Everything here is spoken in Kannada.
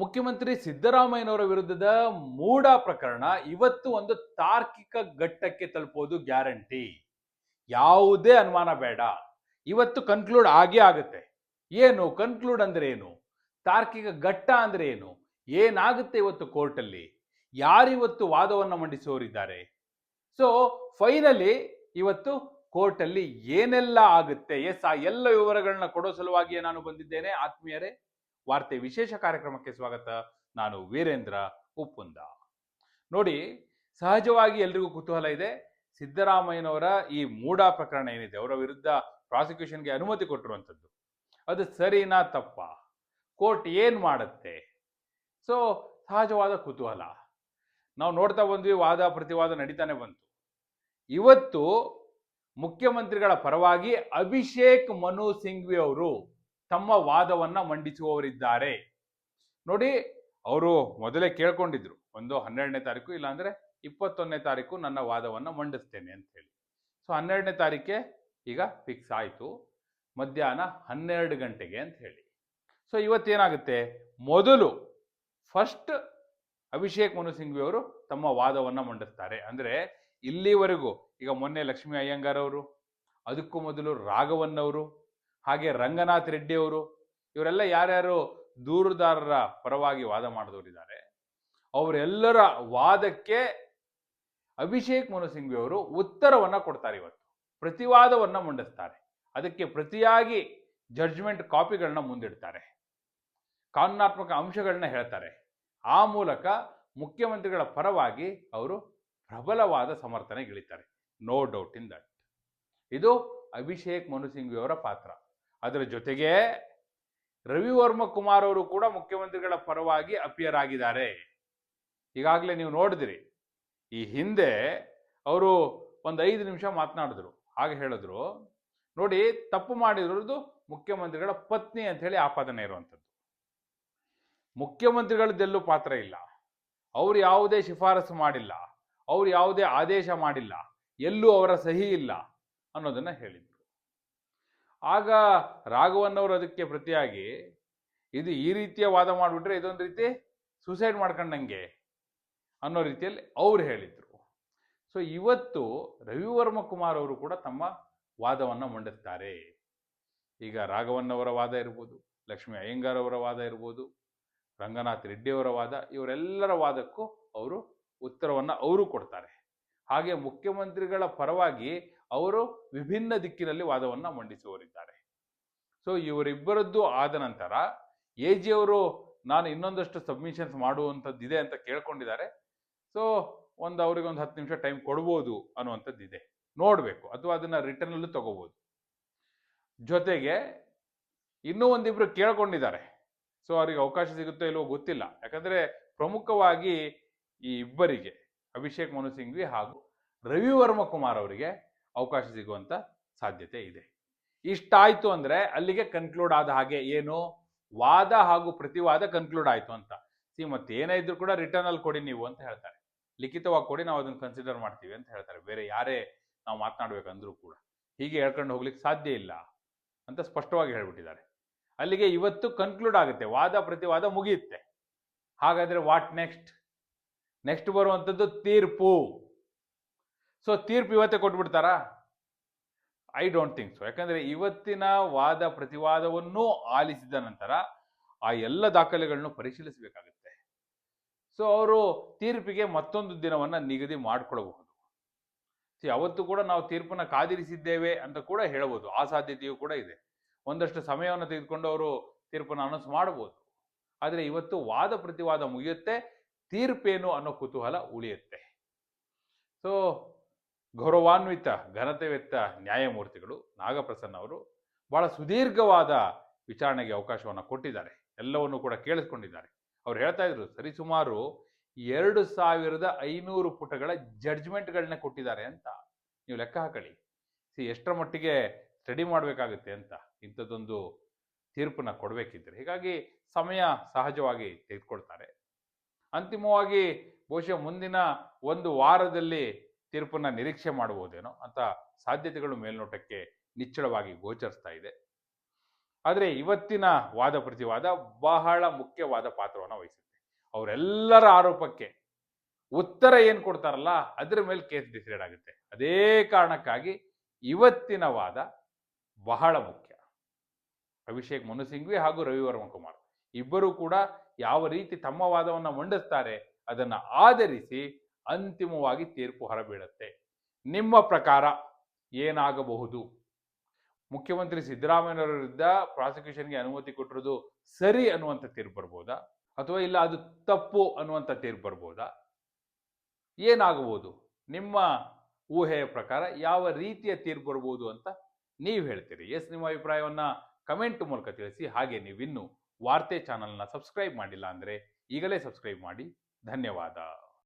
ಮುಖ್ಯಮಂತ್ರಿ ಸಿದ್ದರಾಮಯ್ಯನವರ ವಿರುದ್ಧದ ಮೂಡ ಪ್ರಕರಣ ಇವತ್ತು ಒಂದು ತಾರ್ಕಿಕ ಘಟ್ಟಕ್ಕೆ ತಲುಪೋದು ಗ್ಯಾರಂಟಿ. ಯಾವುದೇ ಅನುಮಾನ ಬೇಡ. ಇವತ್ತು ಕನ್ಕ್ಲೂಡ್ ಆಗೇ ಆಗುತ್ತೆ. ಏನು? ಕನ್ಕ್ಲೂಡ್ ಅಂದ್ರೆ ಏನು? ತಾರ್ಕಿಕ ಘಟ್ಟ ಅಂದ್ರೆ ಏನು? ಏನಾಗುತ್ತೆ ಇವತ್ತು ಕೋರ್ಟಲ್ಲಿ? ಯಾರಿವತ್ತು ವಾದವನ್ನು ಮಂಡಿಸುವವರಿದ್ದಾರೆ? ಸೊ ಫೈನಲಿ ಇವತ್ತು ಕೋರ್ಟಲ್ಲಿ ಏನೆಲ್ಲ ಆಗುತ್ತೆ? ಎಸ್, ಆ ಎಲ್ಲ ವಿವರಗಳನ್ನ ಕೊಡೋ ಸಲುವಾಗಿಯೇ ನಾನು ಬಂದಿದ್ದೇನೆ. ಆತ್ಮೀಯರೇ ವಾರ್ತೆ ವಿಶೇಷ ಕಾರ್ಯಕ್ರಮಕ್ಕೆ ಸ್ವಾಗತ. ನಾನು ವೀರೇಂದ್ರ ಉಪ್ಪುಂದ. ನೋಡಿ, ಸಹಜವಾಗಿ ಎಲ್ರಿಗೂ ಕುತೂಹಲ ಇದೆ. ಸಿದ್ದರಾಮಯ್ಯನವರ ಈ ಮೂಡಾ ಪ್ರಕರಣ ಏನಿದೆ? ಅವರ ವಿರುದ್ಧ ಪ್ರಾಸಿಕ್ಯೂಷನ್ಗೆ ಅನುಮತಿ ಕೊಟ್ಟಿರುವಂಥದ್ದು. ಅದು ಸರಿನಾ ತಪ್ಪ? ಕೋರ್ಟ್ ಏನು ಮಾಡುತ್ತೆ? ಸೊ ಸಹಜವಾದ ಕುತೂಹಲ. ನಾವು ನೋಡ್ತಾ ಬಂದ್ವಿ, ವಾದ, ಪ್ರತಿವಾದ ನಡೀತಾನೆ ಬಂತು. ಇವತ್ತು ಮುಖ್ಯಮಂತ್ರಿಗಳ ಪರವಾಗಿ ಅಭಿಷೇಕ್ ಮನು ಸಿಂಘ್ವಿ ಅವರು ತಮ್ಮ ವಾದವನ್ನ ಮಂಡಿಸುವವರಿದ್ದಾರೆ. ನೋಡಿ, ಅವರು ಮೊದಲೇ ಕೇಳ್ಕೊಂಡಿದ್ರು, ಒಂದು ಹನ್ನೆರಡನೇ ತಾರೀಕು ಇಲ್ಲಾಂದ್ರೆ ಇಪ್ಪತ್ತೊಂದನೇ ತಾರೀಕು ನನ್ನ ವಾದವನ್ನ ಮಂಡಿಸ್ತೇನೆ ಅಂತ ಹೇಳಿ. ಸೊ ಹನ್ನೆರಡನೇ ತಾರೀಕೆ ಈಗ ಫಿಕ್ಸ್ ಆಯಿತು. ಮಧ್ಯಾಹ್ನ ಹನ್ನೆರಡು ಗಂಟೆಗೆ ಅಂತ ಹೇಳಿ. ಸೊ ಇವತ್ತೇನಾಗುತ್ತೆ? ಮೊದಲು ಫಸ್ಟ್ ಅಭಿಷೇಕ್ ಮನು ಸಿಂಘ್ವಿ ಅವರು ತಮ್ಮ ವಾದವನ್ನ ಮಂಡಿಸ್ತಾರೆ. ಅಂದ್ರೆ ಇಲ್ಲಿವರೆಗೂ, ಈಗ ಮೊನ್ನೆ ಲಕ್ಷ್ಮೀ ಅಯ್ಯಂಗಾರ್ ಅವರು, ಅದಕ್ಕೂ ಮೊದಲು ರಾಘವನ್ ಅವರು ಹಾಗೆ ರಂಗನಾಥ್ ರೆಡ್ಡಿ ಅವರು, ಇವರೆಲ್ಲ ಯಾರ್ಯಾರು ದೂರುದಾರರ ಪರವಾಗಿ ವಾದ ಮಾಡಿದವರಿದ್ದಾರೆ, ಅವರೆಲ್ಲರ ವಾದಕ್ಕೆ ಅಭಿಷೇಕ್ ಮನು ಸಿಂಘ್ವಿ ಅವರು ಉತ್ತರವನ್ನ ಕೊಡ್ತಾರೆ ಇವತ್ತು. ಪ್ರತಿವಾದವನ್ನ ಮಂಡಿಸ್ತಾರೆ. ಅದಕ್ಕೆ ಪ್ರತಿಯಾಗಿ ಜಡ್ಜ್ಮೆಂಟ್ ಕಾಪಿಗಳನ್ನ ಮುಂದಿಡ್ತಾರೆ. ಕಾನೂನಾತ್ಮಕ ಅಂಶಗಳನ್ನ ಹೇಳ್ತಾರೆ. ಆ ಮೂಲಕ ಮುಖ್ಯಮಂತ್ರಿಗಳ ಪರವಾಗಿ ಅವರು ಪ್ರಬಲವಾದ ಸಮರ್ಥನೆಗಿಳಿತಾರೆ. ನೋ ಡೌಟ್ ಇನ್ ದಟ್ ಇದು ಅಭಿಷೇಕ್ ಮನು ಸಿಂಘ್ವಿ ಅವರ ಪಾತ್ರ. ಅದರ ಜೊತೆಗೆ ರವಿವರ್ಮ ಕುಮಾರ್ ಅವರು ಕೂಡ ಮುಖ್ಯಮಂತ್ರಿಗಳ ಪರವಾಗಿ ಅಪಿಯರ್ ಆಗಿದ್ದಾರೆ. ಈಗಾಗಲೇ ನೀವು ನೋಡಿದಿರಿ, ಈ ಹಿಂದೆ ಅವರು ಒಂದು ಐದು ನಿಮಿಷ ಮಾತನಾಡಿದ್ರು, ಹಾಗೆ ಹೇಳಿದ್ರು, ನೋಡಿ ತಪ್ಪು ಮಾಡಿರೋದು ಮುಖ್ಯಮಂತ್ರಿಗಳ ಪತ್ನಿ ಅಂತ ಹೇಳಿ ಆಪಾದನೆ ಇರುವಂಥದ್ದು. ಮುಖ್ಯಮಂತ್ರಿಗಳದ್ದೆಲ್ಲೂ ಪಾತ್ರ ಇಲ್ಲ, ಅವ್ರು ಯಾವುದೇ ಶಿಫಾರಸು ಮಾಡಿಲ್ಲ, ಅವ್ರು ಯಾವುದೇ ಆದೇಶ ಮಾಡಿಲ್ಲ, ಎಲ್ಲೂ ಅವರ ಸಹಿ ಇಲ್ಲ ಅನ್ನೋದನ್ನ ಹೇಳಿದ್ರು. ಆಗ ರಾಘವನ್ನವರು ಅದಕ್ಕೆ ಪ್ರತಿಯಾಗಿ, ಇದು ಈ ರೀತಿಯ ವಾದ ಮಾಡಿಬಿಟ್ರೆ ಇದೊಂದು ರೀತಿ ಸುಸೈಡ್ ಮಾಡ್ಕೊಂಡಂಗೆ ಅನ್ನೋ ರೀತಿಯಲ್ಲಿ ಅವ್ರು ಹೇಳಿದ್ರು. ಸೊ ಇವತ್ತು ರವಿವರ್ಮ ಕುಮಾರ್ ಅವರು ಕೂಡ ತಮ್ಮ ವಾದವನ್ನು ಮಂಡಿಸ್ತಾರೆ. ಈಗ ರಾಘವನ್ನವರ ವಾದ ಇರ್ಬೋದು, ಲಕ್ಷ್ಮೀ ಅಯ್ಯಂಗಾರ್ ಅವರ ವಾದ ಇರ್ಬೋದು, ರಂಗನಾಥ್ ರೆಡ್ಡಿಯವರ ವಾದ, ಇವರೆಲ್ಲರ ವಾದಕ್ಕೂ ಅವರು ಉತ್ತರವನ್ನು ಅವರು ಕೊಡ್ತಾರೆ. ಹಾಗೆ ಮುಖ್ಯಮಂತ್ರಿಗಳ ಪರವಾಗಿ ಅವರು ವಿಭಿನ್ನ ದಿಕ್ಕಿನಲ್ಲಿ ವಾದವನ್ನ ಮಂಡಿಸುವವರಿದ್ದಾರೆ. ಸೊ ಇವರಿಬ್ಬರದ್ದು ಆದ ನಂತರ ಎ ಜಿ ಅವರು ನಾನು ಇನ್ನೊಂದಷ್ಟು ಸಬ್ಮಿಷನ್ಸ್ ಮಾಡುವಂಥದ್ದಿದೆ ಅಂತ ಕೇಳ್ಕೊಂಡಿದ್ದಾರೆ. ಸೊ ಒಂದು ಅವ್ರಿಗೆ ಒಂದು ಹತ್ತು ನಿಮಿಷ ಟೈಮ್ ಕೊಡ್ಬೋದು ಅನ್ನುವಂಥದ್ದು ಇದೆ ನೋಡಬೇಕು, ಅಥವಾ ಅದನ್ನ ರಿಟರ್ನ್ ತಗೋಬೋದು. ಜೊತೆಗೆ ಇನ್ನೂ ಒಂದಿಬ್ರು ಕೇಳ್ಕೊಂಡಿದ್ದಾರೆ. ಸೊ ಅವರಿಗೆ ಅವಕಾಶ ಸಿಗುತ್ತೋ ಇಲ್ಲವೋ ಗೊತ್ತಿಲ್ಲ. ಯಾಕಂದ್ರೆ ಪ್ರಮುಖವಾಗಿ ಈ ಇಬ್ಬರಿಗೆ, ಅಭಿಷೇಕ್ ಮನು ಸಿಂಘ್ವಿ ಹಾಗೂ ರವಿವರ್ಮ ಕುಮಾರ್ ಅವರಿಗೆ ಅವಕಾಶ ಸಿಗುವಂತ ಸಾಧ್ಯತೆ ಇದೆ. ಇಷ್ಟಾಯ್ತು ಅಂದ್ರೆ ಅಲ್ಲಿಗೆ ಕನ್ಕ್ಲೂಡ್ ಆದ ಹಾಗೆ ಏನು? ವಾದ ಹಾಗೂ ಪ್ರತಿವಾದ ಕನ್ಕ್ಲೂಡ್ ಆಯ್ತು ಅಂತ. ಸಿ, ಮತ್ತೆ ಏನೇ ಇದ್ರು ಕೂಡ ರಿಟರ್ನ್ ಅಲ್ಲಿ ಕೊಡಿ ನೀವು ಅಂತ ಹೇಳ್ತಾರೆ. ಲಿಖಿತವಾಗಿ ಕೊಡಿ, ನಾವು ಅದನ್ನ ಕನ್ಸಿಡರ್ ಮಾಡ್ತೀವಿ ಅಂತ ಹೇಳ್ತಾರೆ. ಬೇರೆ ಯಾರೇ ನಾವು ಮಾತನಾಡ್ಬೇಕಂದ್ರೂ ಕೂಡ. ಹೀಗೆ ಹೇಳ್ಕೊಂಡು ಹೋಗ್ಲಿಕ್ಕೆ ಸಾಧ್ಯ ಇಲ್ಲ ಅಂತ ಸ್ಪಷ್ಟವಾಗಿ ಹೇಳ್ಬಿಟ್ಟಿದ್ದಾರೆ. ಅಲ್ಲಿಗೆ ಇವತ್ತು ಕನ್ಕ್ಲೂಡ್ ಆಗುತ್ತೆ. ವಾದ, ಪ್ರತಿವಾದ ಮುಗಿಯುತ್ತೆ. ಹಾಗಾದ್ರೆ ವಾಟ್ ನೆಕ್ಸ್ಟ್ ನೆಕ್ಸ್ಟ್ ಬರುವಂಥದ್ದು ತೀರ್ಪು. ಸೊ ತೀರ್ಪು ಇವತ್ತೇ ಕೊಟ್ಬಿಡ್ತಾರಾ? ಐ ಡೋಂಟ್ ಥಿಂಕ್ ಸೊ ಯಾಕಂದ್ರೆ ಇವತ್ತಿನ ವಾದ ಪ್ರತಿವಾದವನ್ನು ಆಲಿಸಿದ ನಂತರ ಆ ಎಲ್ಲ ದಾಖಲೆಗಳನ್ನು ಪರಿಶೀಲಿಸಬೇಕಾಗುತ್ತೆ. ಸೊ ಅವರು ತೀರ್ಪಿಗೆ ಮತ್ತೊಂದು ದಿನವನ್ನ ನಿಗದಿ ಮಾಡಿಕೊಡಬಹುದು ಸಿ ಅವತ್ತು ಕೂಡ ನಾವು ತೀರ್ಪನ್ನ ಕಾದಿರಿಸಿದ್ದೇವೆ ಅಂತ ಕೂಡ ಹೇಳಬಹುದು. ಆ ಸಾಧ್ಯತೆಯೂ ಕೂಡ ಇದೆ. ಒಂದಷ್ಟು ಸಮಯವನ್ನು ತೆಗೆದುಕೊಂಡು ಅವರು ತೀರ್ಪನ್ನು ಅನೌನ್ಸ್ ಮಾಡಬಹುದು. ಆದರೆ ಇವತ್ತು ವಾದ ಪ್ರತಿವಾದ ಮುಗಿಯುತ್ತೆ, ತೀರ್ಪೇನು ಅನ್ನೋ ಕುತೂಹಲ ಉಳಿಯುತ್ತೆ. ಸೊ ಗೌರವಾನ್ವಿತ ಘನತೆವೆತ್ತ ನ್ಯಾಯಮೂರ್ತಿಗಳು ನಾಗಪ್ರಸನ್ನ ಅವರು ಬಹಳ ಸುದೀರ್ಘವಾದ ವಿಚಾರಣೆಗೆ ಅವಕಾಶವನ್ನು ಕೊಟ್ಟಿದ್ದಾರೆ. ಎಲ್ಲವನ್ನು ಕೂಡ ಕೇಳಿಸ್ಕೊಂಡಿದ್ದಾರೆ. ಅವ್ರು ಹೇಳ್ತಾ ಇದ್ರು ಸರಿಸುಮಾರು ಎರಡು ಸಾವಿರದ ಐನೂರು ಪುಟಗಳ ಜಡ್ಜ್ಮೆಂಟ್ಗಳನ್ನ ಕೊಟ್ಟಿದ್ದಾರೆ ಅಂತ. ನೀವು ಲೆಕ್ಕ ಹಾಕಳಿ. ಸಿ, ಎಷ್ಟರ ಮಟ್ಟಿಗೆ ಸ್ಟಡಿ ಮಾಡಬೇಕಾಗುತ್ತೆ ಅಂತ. ಇಂಥದ್ದೊಂದು ತೀರ್ಪನ್ನ ಕೊಡಬೇಕಿದ್ರೆ. ಹೀಗಾಗಿ ಸಮಯ ಸಹಜವಾಗಿ ತೆಗೆದುಕೊಳ್ತಾರೆ. ಅಂತಿಮವಾಗಿ ಬಹುಶಃ ಮುಂದಿನ ಒಂದು ವಾರದಲ್ಲಿ ತೀರ್ಪನ್ನ ನಿರೀಕ್ಷೆ ಮಾಡುವುದೇನೋ ಅಂತ ಸಾಧ್ಯತೆಗಳು ಮೇಲ್ನೋಟಕ್ಕೆ ನಿಚ್ಚಳವಾಗಿ ಗೋಚರಿಸ್ತಾ ಇದೆ. ಆದರೆ ಇವತ್ತಿನ ವಾದ ಪ್ರತಿವಾದ ಬಹಳ ಮುಖ್ಯವಾದ ಪಾತ್ರವನ್ನು ವಹಿಸುತ್ತೆ. ಅವರೆಲ್ಲರ ಆರೋಪಕ್ಕೆ ಉತ್ತರ ಏನು ಕೊಡ್ತಾರಲ್ಲ ಅದ್ರ ಮೇಲೆ ಕೇಸ್ ಡಿಸೈಡ್ ಆಗುತ್ತೆ. ಅದೇ ಕಾರಣಕ್ಕಾಗಿ ಇವತ್ತಿನ ವಾದ ಬಹಳ ಮುಖ್ಯ. ಅಭಿಷೇಕ್ ಮನು ಸಿಂಘ್ವಿ ಹಾಗೂ ರವಿವರ್ಮ ಕುಮಾರ್ ಇಬ್ಬರು ಕೂಡ ಯಾವ ರೀತಿ ತಮ್ಮ ವಾದವನ್ನು ಮಂಡಿಸ್ತಾರೆ ಅದನ್ನು ಆಧರಿಸಿ ಅಂತಿಮವಾಗಿ ತೀರ್ಪು ಹೊರಬೀಳುತ್ತೆ. ನಿಮ್ಮ ಪ್ರಕಾರ ಏನಾಗಬಹುದು? ಮುಖ್ಯಮಂತ್ರಿ ಸಿದ್ದರಾಮಯ್ಯನವರ ವಿರುದ್ಧ ಪ್ರಾಸಿಕ್ಯೂಷನ್ಗೆ ಅನುಮತಿ ಕೊಟ್ಟಿರೋದು ಸರಿ ಅನ್ನುವಂಥ ತೀರ್ಪು ಬರ್ಬೋದಾ? ಅಥವಾ ಇಲ್ಲ ಅದು ತಪ್ಪು ಅನ್ನುವಂಥ ತೀರ್ಪು ಬರ್ಬೋದಾ? ಏನಾಗಬಹುದು? ನಿಮ್ಮ ಊಹೆಯ ಪ್ರಕಾರ ಯಾವ ರೀತಿಯ ತೀರ್ಪು ಬರ್ಬೋದು ಅಂತ ನೀವು ಹೇಳ್ತೀರಿ. ಎಸ್, ನಿಮ್ಮ ಅಭಿಪ್ರಾಯವನ್ನು ಕಮೆಂಟ್ ಮೂಲಕ ತಿಳಿಸಿ. ಹಾಗೆ ನೀವಿನ್ನು ವಾರ್ತೆ ಚಾನಲ್ನ ಸಬ್ಸ್ಕ್ರೈಬ್ ಮಾಡಿಲ್ಲ ಅಂದರೆ ಈಗಲೇ ಸಬ್ಸ್ಕ್ರೈಬ್ ಮಾಡಿ. ಧನ್ಯವಾದ.